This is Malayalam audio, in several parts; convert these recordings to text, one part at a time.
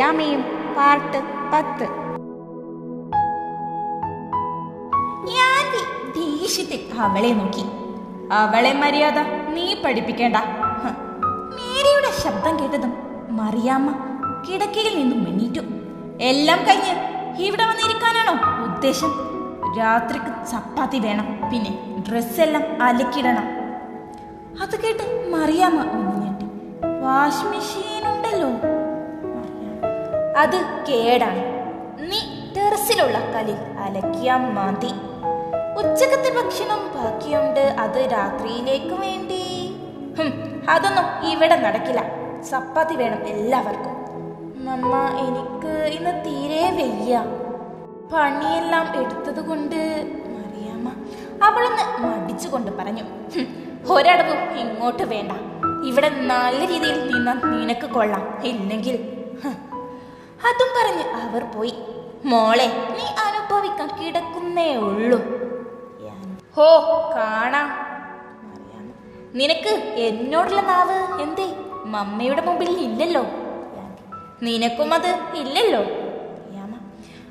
മറിയാമയും പാർട്ട് പത്ത്. ഞാൻ ദേഷ്യത്തിൽ അവളെ നോക്കി. അവളെ മര്യാദ നീ പഠിപ്പിക്കേണ്ട. മേരിയുടെ ശബ്ദം കേട്ടതും മറിയാമ്മ കിടക്കയിൽ നിന്നും എണ്ണീറ്റു എല്ലാം കഴിഞ്ഞ് ഇവിടെ വന്നിരിക്കാനാണോ ഉദ്ദേശം? രാത്രിക്ക് ചപ്പാത്തി വേണം പിന്നെ ഡ്രസ്സെല്ലാം അലക്കിടണം അത് കേട്ട് മറിയാമ്മ ഒന്ന് ഞെട്ടി. മെഷീൻ ഉണ്ടല്ലോ. അത് കേടാണ്. നീ ടെറസിലുള്ള കലിൽ അലക്കിയാ മതി. ഉച്ചക്കത്തെ ഭക്ഷണം ബാക്കിയുണ്ട്. അത് രാത്രിയിലേക്ക് വേണ്ടി. അതൊന്നും ഇവിടെ നടക്കില്ല. ചപ്പാത്തി വേണം എല്ലാവർക്കും. മമ്മ എനിക്ക് ഇന്ന് തീരെ വയ്യ. പണിയെല്ലാം എടുത്തത് കൊണ്ട് മറിയാമ്മ അവളൊന്ന് മടിച്ചുകൊണ്ട് പറഞ്ഞു. "ഹും, ഒരടവും ഇങ്ങോട്ട് വേണ്ട. ഇവിടെ നല്ല രീതിയിൽ നിന്നാൽ നിനക്ക് കൊള്ളാം. ഇല്ലെങ്കിൽ ഹ്." അതും പറഞ്ഞ് അവർ പോയി. മോളെ നീ അനുഭവിക്കാൻ കിടക്കുന്നേ ഉള്ളൂ. ഹോ കാണാം. നിനക്ക് എന്നോടുള്ള നാവ് എന്തേ? മമ്മയുടെ മുമ്പിൽ ഇല്ലല്ലോ. നിനക്കും അത് ഇല്ലല്ലോ.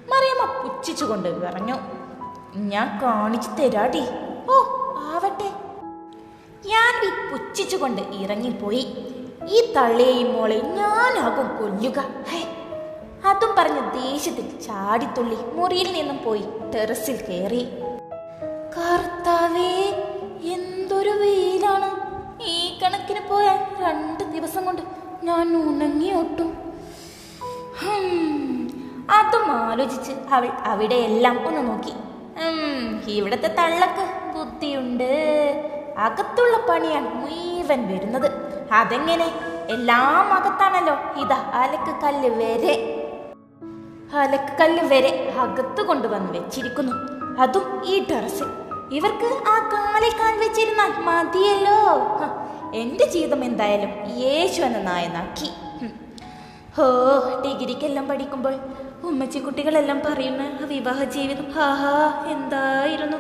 മറിയാമ്മ പുച്ഛിച്ചുകൊണ്ട് പറഞ്ഞു ഞാൻ കാണിച്ചു തരാടി. ഓ ആവട്ടെ. ഞാൻ വി പുച്ഛിച്ചുകൊണ്ട് ഇറങ്ങിപ്പോയി. ഈ തള്ളയെയും മോളെ ഞാനാകും കൊല്ലുക. ഹേ. പറഞ്ഞ് ദേഷ്യത്തിൽ ചാടിത്തുള്ളി മുറിയിൽ നിന്നും പോയി ടെറസിൽ കയറി കർത്താവേ എന്തൊരു വെയിലാണ്. ഈ കണക്കിന് പോയാൽ രണ്ട് ദിവസം കൊണ്ട് ഞാൻ ഉണങ്ങി ഒട്ടും. അതും ആലോചിച്ച് അവൾ അവിടെയെല്ലാം ഒന്ന് നോക്കി. ഇവിടത്തെ തള്ളക്ക് ബുദ്ധിയുണ്ട്. അകത്തുള്ള പണിയാണ് മുഴുവൻ വരുന്നത്. അതെങ്ങനെ? എല്ലാം അകത്താണല്ലോ. ഇതാ അലക്ക് കല്ല് വരെ. അലക്ക് കല്ല് വരെ അകത്ത് കൊണ്ടുവന്ന് വെച്ചിരിക്കുന്നു. അതും ഈ ടെറസിൽ. ഇവർക്ക് ആ കാലിൽ കാൺ വെച്ചിരുന്നാൽ മതിയല്ലോ. ഹ, എന്റെ ജീവിതം എന്തായാലും യേശു എന്ന നായനാക്കി. ഹും. ഡിഗ്രിക്കെല്ലാം പഠിക്കുമ്പോൾ ഉമ്മച്ചി കുട്ടികളെല്ലാം പറയുന്ന വിവാഹ ജീവിതം ഹാഹാ എന്തായിരുന്നു?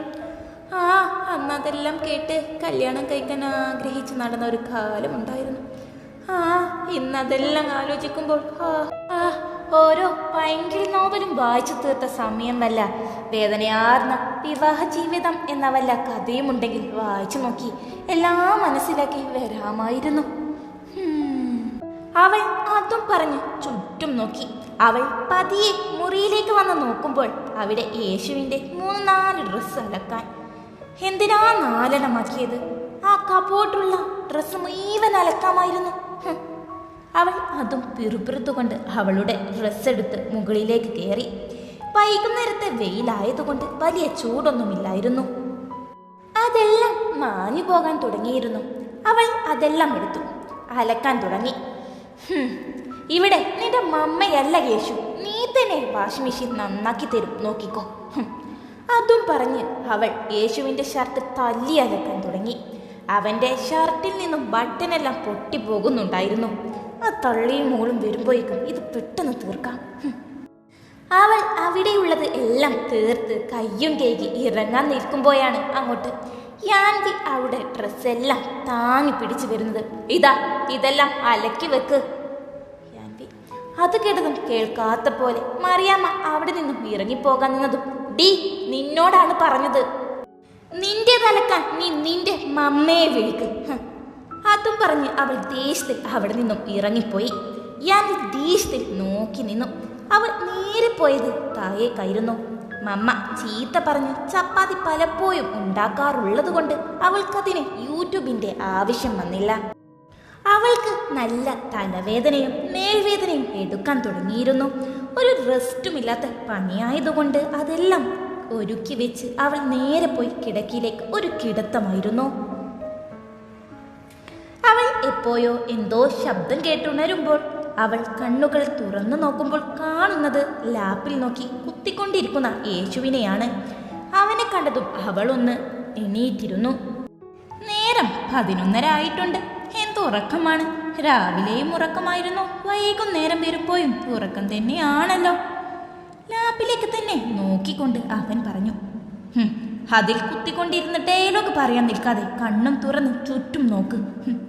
ആ അന്ന് അതെല്ലാം കേട്ട് കല്യാണം കഴിക്കാൻ ആഗ്രഹിച്ച് നടന്ന ഒരു കാലമുണ്ടായിരുന്നു ആ ഇന്നതെല്ലാം ആലോചിക്കുമ്പോൾ ആ ആ ഓരോ പൈങ്കിളി നോവലും വായിച്ചു തീർത്ത സമയം വല്ല വേദനയാർന്ന വിവാഹ ജീവിതം എന്ന വല്ല കഥയുമുണ്ടെങ്കിൽ വായിച്ചു നോക്കി എല്ലാം മനസ്സിലാക്കി വരാമായിരുന്നു. അവൾ അതും പറഞ്ഞ് ചുറ്റും നോക്കി. അവൾ പതിയെ മുറിയിലേക്ക് വന്ന് നോക്കുമ്പോൾ അവിടെ യേശുവിന്റെ മൂന്ന് നാല് ഡ്രസ്സ് അലക്കാൻ. എന്തിനാ നാലെണ്ണമാക്കിയത്? ആ കപോട്ടുള്ള ഡ്രസ്സ് മുഴുവൻ അലക്കാമായിരുന്നു. അവൾ അതും പിറുപിറുത്തുകൊണ്ട് അവളുടെ ഡ്രസ്സ് എടുത്ത് മുകളിലേക്ക് കയറി. വൈകുന്നേരത്തെ വെയിലായതുകൊണ്ട് വലിയ ചൂടൊന്നുമില്ലായിരുന്നു. അതെല്ലാം മാഞ്ഞു പോകാൻ തുടങ്ങിയിരുന്നു. അവൾ അതെല്ലാം എടുത്തു. അലക്കാൻ തുടങ്ങി. ഇവിടെ നിന്റെ മമ്മയല്ല യേശു. നീ തന്നെ വാഷിംഗ് മെഷീൻ നന്നാക്കി തരും. നോക്കിക്കോ. അതും പറഞ്ഞ് അവൾ യേശുവിന്റെ ഷർട്ട് തല്ലി അലക്കാൻ തുടങ്ങി. അവന്റെ ഷർട്ടിൽ നിന്നും ബട്ടനെല്ലാം പൊട്ടിപ്പോകുന്നുണ്ടായിരുന്നു. ആ തള്ളിയും മോളും വരുമ്പോഴേക്കും ഇത് പെട്ടെന്ന് തീർക്കാം. അവൾ അവിടെയുള്ളത് എല്ലാം തീർത്ത് കയ്യും കേകി ഇറങ്ങാൻ നിൽക്കുമ്പോഴാണ് അങ്ങോട്ട്. യാന്തി അവിടെ ഡ്രസ്സെല്ലാം താങ്ങി പിടിച്ചു വരുന്നത്. ഇതാ ഇതെല്ലാം അലക്കി വെക്ക്. യാന്തി അത് കേട്ടതും കേൾക്കാത്ത പോലെ മറിയാമ്മ അവിടെ നിന്നും ഇറങ്ങിപ്പോകാൻ നിന്നതും ഡി നിന്നോടാണ് പറഞ്ഞത്. നിന്റെ തലക്കാൻ നീ നിന്റെ മമ്മയെ വിളിക്ക്. അതും പറഞ്ഞ് അവൾ ദേഷ്യത്തിൽ അവിടെ നിന്നും ഇറങ്ങിപ്പോയി. ഞാൻ ദേഷ്യത്തിൽ നോക്കി നിന്നു. അവൾ നേരെ പോയത് താഴേക്കായിരുന്നു മമ്മ ചീത്ത പറഞ്ഞ് ചപ്പാത്തി പലപ്പോഴും ഉണ്ടാക്കാറുള്ളത് കൊണ്ട് അവൾക്കതിന് യൂട്യൂബിന്റെ ആവശ്യം വന്നില്ല. അവൾക്ക് നല്ല തലവേദനയും മേൽവേദനയും എടുക്കാൻ തുടങ്ങിയിരുന്നു. ഒരു റെസ്റ്റുമില്ലാത്ത പണിയായതുകൊണ്ട് അതെല്ലാം ഒരുക്കി വെച്ച് അവൾ നേരെ പോയി കിടക്കിയിലേക്ക് ഒരു കിടത്തമായിരുന്നു. എപ്പോഴോ എന്തോ ശബ്ദം കേട്ടുണരുമ്പോൾ അവൾ കണ്ണുകൾ തുറന്നു നോക്കുമ്പോൾ കാണുന്നത് ലാപ്പിൽ നോക്കി കുത്തിക്കൊണ്ടിരിക്കുന്ന യേശുവിനെയാണ്. അവനെ കണ്ടതും അവൾ ഒന്ന് എണീറ്റിരുന്നു. നേരം പതിനൊന്നര ആയിട്ടുണ്ട്. എന്തുറക്കമാണ് രാവിലെയും ഉറക്കമായിരുന്നു. വൈകുന്നേരം വരുമ്പോഴും ഉറക്കം തന്നെയാണല്ലോ. ലാപ്പിലേക്ക് തന്നെ നോക്കിക്കൊണ്ട് അവൻ പറഞ്ഞു "ഹും, അതിൽ കുത്തിക്കൊണ്ടിരുന്ന ഡയലോഗ് പറയാൻ നിൽക്കാതെ കണ്ണും തുറന്ന് ചുറ്റും നോക്ക്. ഹും."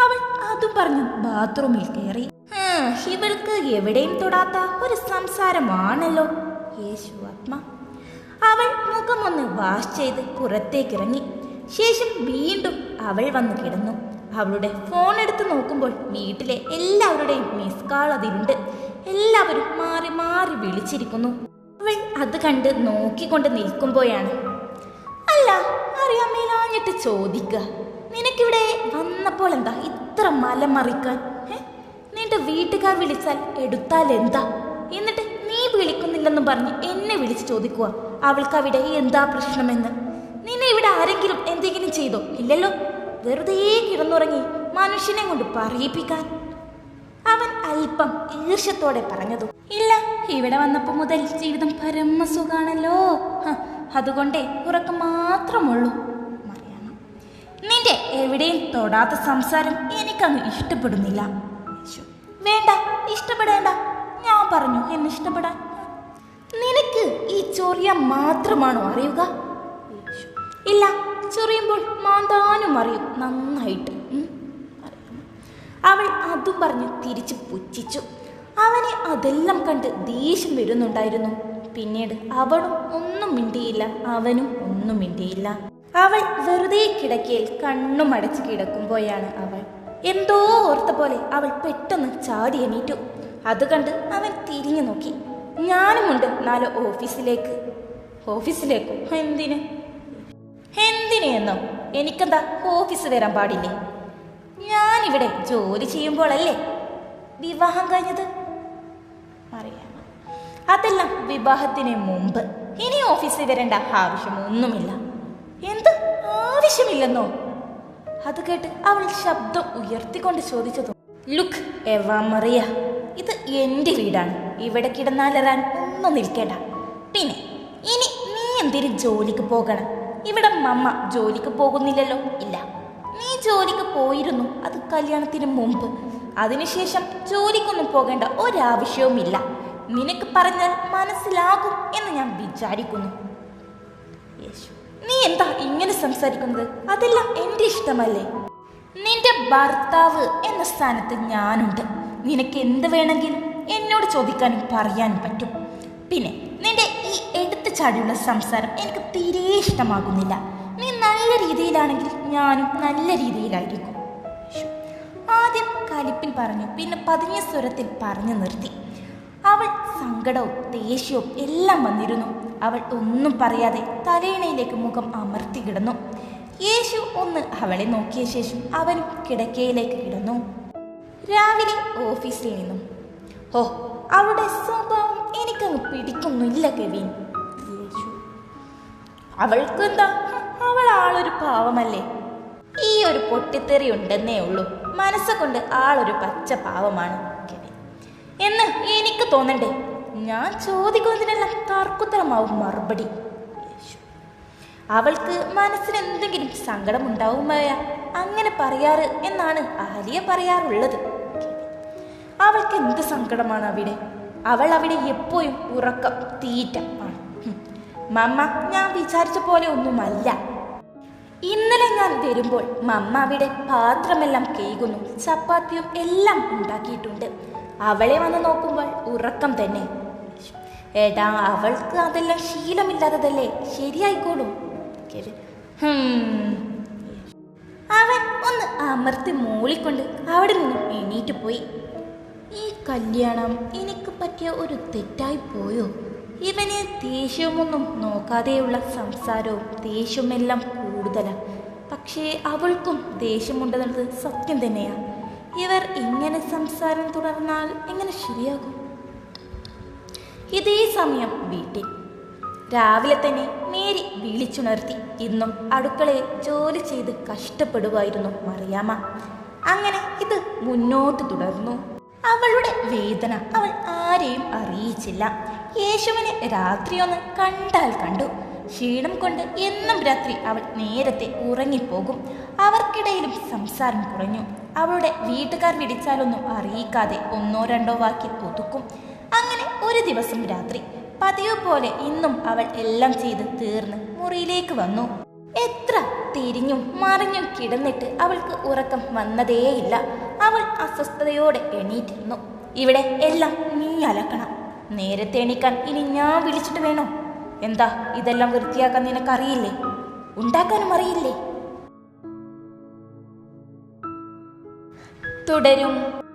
അവൾ അതും പറഞ്ഞു ബാത്റൂമിൽ കയറി. "ഹും, ഇവൾക്ക് എവിടെയും തൊടാത്ത ഒരു സംസാരമാണല്ലോ. യേശു ആത്മ. അവൾ മുഖമൊന്ന് വാഷ് ചെയ്ത് പുറത്തേക്കിറങ്ങി. ശേഷം വീണ്ടും അവൾ വന്ന് കിടന്നു. അവളുടെ ഫോൺ എടുത്ത് നോക്കുമ്പോൾ വീട്ടിലെ എല്ലാവരുടെയും മിസ് കാൾ അതിലുണ്ട്. എല്ലാവരും മാറി മാറി വിളിച്ചിരിക്കുന്നു. അവൾ അത് കണ്ട് നോക്കിക്കൊണ്ട് നിൽക്കുമ്പോഴാണ്. അല്ല അറിയാൻ മേലാഞ്ഞിട്ട് ചോദിക്കുക നിനക്കിവിടെ വന്നപ്പോൾ എന്താ? ഇത്ര മലമറിക്കാൻ? നിന്റെ വീട്ടുകാർ വിളിച്ചാൽ എടുത്താൽ എന്താ? എന്നിട്ട് നീ വിളിക്കുന്നില്ലെന്നും പറഞ്ഞ് എന്നെ വിളിച്ച് ചോദിക്കുക. അവൾക്ക് അവിടെ എന്താ പ്രശ്നമെന്ന്? നിന്നെ ഇവിടെ ആരെങ്കിലും എന്തെങ്കിലും ചെയ്തോ? ഇല്ലല്ലോ. വെറുതെ കിടന്നുറങ്ങി മനുഷ്യനെ കൊണ്ട് പറയിപ്പിക്കാൻ. അവൻ അല്പം ഈർഷ്യത്തോടെ പറഞ്ഞതു. ഇല്ല ഇവിടെ വന്നപ്പോ മുതൽ ജീവിതം പരമസുഖാണല്ലോ. അതുകൊണ്ടേ ഉറക്കം മാത്രമുള്ളൂ. നിന്റെ എവിടെയും തൊടാത്ത സംസാരം എനിക്കങ്ങ് ഇഷ്ടപ്പെടുന്നില്ല. വേണ്ട ഇഷ്ടപ്പെടേണ്ട. ഞാൻ പറഞ്ഞു എന്നെ ഇഷ്ടപ്പെടാൻ. നിനക്ക് ഈ ചൊറിയ മാത്രമാണോ അറിയുക? ഇല്ല ചൊറിയുമ്പോൾ മാന്താനും അറിയും. നന്നായിട്ട്. അവൾ അതും പറഞ്ഞ് തിരിച്ചു പുച്ഛിച്ചു. അവനെ അതെല്ലാം കണ്ട് ദേഷ്യം വരുന്നുണ്ടായിരുന്നു. പിന്നീട് അവളും ഒന്നും മിണ്ടിയില്ല അവനും ഒന്നും മിണ്ടിയില്ല. അവൾ വെറുതെ കിടക്കയിൽ കണ്ണും അടച്ച് കിടക്കുമ്പോഴാണ് അവൾ. എന്തോ ഓർത്ത പോലെ അവൾ പെട്ടെന്ന് ചാടി എണീറ്റു. അത് കണ്ട് അവൻ തിരിഞ്ഞു നോക്കി. ഞാനുമുണ്ട് നാല് ഓഫീസിലേക്ക്. ഓഫീസിലേക്കോ? എന്തിന്? എന്തിനെന്നോ എനിക്കെന്താ ഓഫീസ് വരാൻ പാടില്ലേ? ഞാനിവിടെ ജോലി ചെയ്യുമ്പോഴല്ലേ? വിവാഹം കഴിഞ്ഞത്? അറിയാം. അതെല്ലാം വിവാഹത്തിന് മുമ്പ്. ഇനി ഓഫീസിൽ വരേണ്ട ആവശ്യമൊന്നുമില്ല. എന്ത് ആവശ്യമില്ലെന്നോ? അത് കേട്ട് അവൾ ശബ്ദം ഉയർത്തിക്കൊണ്ട് ചോദിച്ചതും ലുക്ക് എവാ മറിയ ഇത് എന്റെ വീടാണ്. ഇവിടെ കിടന്നാലറാൻ ഒന്നും നിൽക്കേണ്ട. പിന്നെ ഇനി നീ എന്തിനു ജോലിക്ക് പോകണം? ഇവിടെ മമ്മ ജോലിക്ക് പോകുന്നില്ലല്ലോ ഇല്ല. നീ ജോലിക്ക് പോയിരുന്നു അത് കല്യാണത്തിന് മുമ്പ്. അതിനുശേഷം ജോലിക്കൊന്നും പോകേണ്ട ഒരാവശ്യവുമില്ല. നിനക്ക് പറഞ്ഞാൽ മനസ്സിലാകും എന്ന് ഞാൻ വിചാരിക്കുന്നു. യേശു. നീ എന്താ ഇങ്ങനെ സംസാരിക്കുന്നത്? അതെല്ലാം എന്റെ ഇഷ്ടമല്ലേ? നിന്റെ ഭർത്താവ് എന്ന സ്ഥാനത്ത് ഞാനുണ്ട്. നിനക്ക് എന്ത് വേണമെങ്കിലും എന്നോട് ചോദിക്കാനും പറയാനും പറ്റും. പിന്നെ നിന്റെ ഈ എടുത്തു ചാടിയുള്ള സംസാരം എനിക്ക് തീരെ ഇഷ്ടമാകുന്നില്ല. നീ നല്ല രീതിയിലാണെങ്കിൽ ഞാനും നല്ല രീതിയിലായിരിക്കും. ആദ്യം കലിപ്പിൽ പറഞ്ഞു പിന്നെ പതിഞ്ഞ സ്വരത്തിൽ പറഞ്ഞു നിർത്തി. അവൾ സങ്കടവും ദേഷ്യവും എല്ലാം വന്നിരുന്നു. അവൾ ഒന്നും പറയാതെ തലയിണയിലേക്ക് മുഖം അമർത്തി കിടന്നു. യേശു ഒന്ന് അവളെ നോക്കിയ ശേഷം അവനും കിടക്കയിലേക്ക് കിടന്നു. രാവിലെ ഓഫീസിൽ നിന്നും ഓ അവളുടെ സ്വഭാവം എനിക്കങ്ങ് പിടിക്കുന്നില്ല കെവിൻ. യേശു അവൾക്ക് എന്താ? അവൾ ആളൊരു പാവമല്ലേ? ഈ ഒരു പൊട്ടിത്തെറി ഉണ്ടെന്നേ ഉള്ളൂ. മനസ്സുകൊണ്ട് ആളൊരു പച്ച പാവമാണ് എന്ന് എനിക്ക് തോന്നണ്ടേ? ഞാൻ ചോദിക്കുന്നതിനെല്ലാം തർക്കുത്തരമാവും മറുപടി. അവൾക്ക് മനസ്സിന് എന്തെങ്കിലും സങ്കടം ഉണ്ടാവുമായ അങ്ങനെ പറയാറ് എന്നാണ് ആലിയ പറയാറുള്ളത്. അവൾക്ക് എന്ത് സങ്കടമാണ് അവിടെ? അവൾ അവിടെ എപ്പോഴും ഉറക്കം തീറ്റ ആണ്. മമ്മ ഞാൻ വിചാരിച്ച പോലെ ഒന്നുമല്ല. ഇന്നലെ ഞാൻ വരുമ്പോൾ മമ്മ അവിടെ പാത്രമെല്ലാം കേകുന്നു ചപ്പാത്തിയും എല്ലാം ഉണ്ടാക്കിയിട്ടുണ്ട്. അവളെ വന്ന് നോക്കുമ്പോൾ ഉറക്കം തന്നെ. ഏടാ അവൾക്ക് അതെല്ലാം ശീലമില്ലാത്തതല്ലേ? ശരിയായിക്കോളും. അവൻ ഒന്ന് അമർത്തി മൂളിക്കൊണ്ട് അവിടെ നിന്നും എണീറ്റ് പോയി. ഈ കല്യാണം എനിക്ക് പറ്റിയ ഒരു തെറ്റായി പോയോ? ഇവന് ദേഷ്യമൊന്നും നോക്കാതെയുള്ള സംസാരവും ദേഷ്യമെല്ലാം കൂടുതലാണ് പക്ഷേ അവൾക്കും ദേഷ്യമുണ്ടെന്നുള്ളത് സത്യം തന്നെയാണ് ഇവർ ഇങ്ങനെ സംസാരം തുടർന്നാൽ എങ്ങനെ ശരിയാകും? ഇതേ സമയം വീട്ടിൽ. രാവിലെ തന്നെ മേരി വിളിച്ചുണർത്തി ഇന്നും അടുക്കളയിൽ ജോലി ചെയ്ത് കഷ്ടപ്പെടുമായിരുന്നു മറിയാമ്മ. അങ്ങനെ ഇത് മുന്നോട്ട് തുടർന്നു. അവളുടെ വേദന അവൾ ആരെയും അറിയിച്ചില്ല. യേശുവിനെ രാത്രിയൊന്ന് കണ്ടാൽ കണ്ടു. ക്ഷീണം കൊണ്ട് എന്നും രാത്രി അവൾ നേരത്തെ ഉറങ്ങിപ്പോകും. അവർക്കിടയിലും സംസാരം കുറഞ്ഞു. അവളുടെ വീട്ടുകാർ വിളിച്ചാലൊന്നും അറിയിക്കാതെ ഒന്നോ രണ്ടോ വാക്കിൽ ഒതുക്കും. അങ്ങനെ ഒരു ദിവസം രാത്രി പതിവ് പോലെ ഇന്നും അവൾ എല്ലാം ചെയ്ത് തീർന്ന് മുറിയിലേക്ക് വന്നു. എത്ര തിരിഞ്ഞും മറിഞ്ഞും കിടന്നിട്ട് അവൾക്ക് ഉറക്കം വന്നതേയില്ല. അവൾ അസ്വസ്ഥതയോടെ എണീറ്റിരുന്നു. ഇവിടെ എല്ലാം നീ അലക്കണം. നേരത്തെ എണീക്കാൻ ഇനി ഞാൻ വിളിച്ചിട്ട് വേണോ? എന്താ ഇതെല്ലാം വൃത്തിയാക്കാൻ നിനക്കറിയില്ലേ? ഉണ്ടാക്കാനും അറിയില്ലേ? തുടരും.